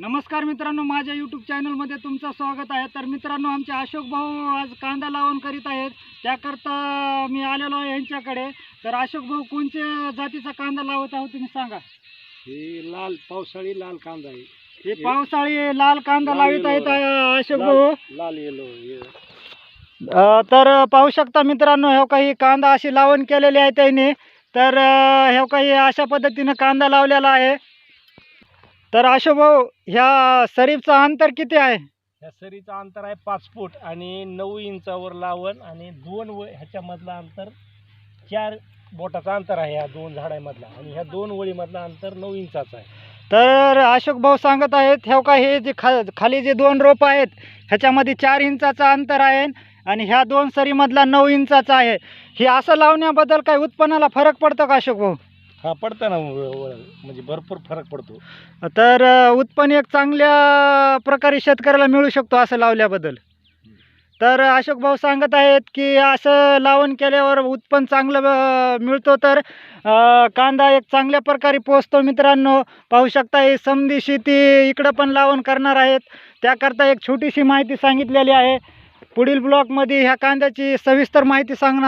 नमस्कार मित्रांनो माझ्या यूट्यूब चॅनलमध्ये तुमचं स्वागत आहे. तर मित्रांनो आमचे अशोक भाऊ आज कांदा लावण करीत आहेत. त्याकरता मी आलेलो आहे यांच्याकडे. तर अशोक भाऊ कोणत्या जातीचा कांदा लावत आहोत तुम्ही सांगा? ही लाल पावसाळी लाल कांदा आहे. हे पावसाळी लाल कांदा लावित आहेत अशोक भाऊ. लाल येलो तर पाहू शकता मित्रांनो हे काही कांदा अशी लावण केलेली आहे त्यांनी. तर हे काही अशा पद्धतीनं कांदा लावलेला आहे. तर अशोक भाऊ ह्या सरीफचं अंतर किती आहे? ह्या सरीचं अंतर आहे पाच फूट आणि नऊ इंचावर लावण आणि दोन व ह्याच्यामधलं अंतर चार बोटाचं अंतर आहे ह्या दोन झाडामधला आणि ह्या दोन वळीमधलं अंतर नऊ इंचाचं आहे. तर अशोक भाऊ सांगत आहेत हे का हे जे खा खाली जे दोन रोप आहेत ह्याच्यामध्ये चार इंचाचं अंतर आहे आणि ह्या दोन सरीमधला नऊ इंचाचा आहे. हे असं लावण्याबद्दल काही उत्पन्नाला फरक पडतो का अशोक भाऊ हा पडतं ना म्हणजे भरपूर फरक पडतो. तर अ, उत्पन्न एक चांगल्या प्रकारे शेतकऱ्याला मिळू शकतो असं लावल्याबद्दल. तर अशोक भाऊ सांगत आहेत की असं लावण केल्यावर उत्पन्न चांगलं अ, मिळतो तर अ, कांदा एक चांगल्या प्रकारे पोचतो मित्रांनो. पाहू शकता हे समधी शेती इकडं पण लावण करणार आहेत. त्याकरता एक छोटीशी माहिती सांगितलेली आहे. पुढील ब्लॉकमध्ये ह्या कांद्याची सविस्तर माहिती सांगणार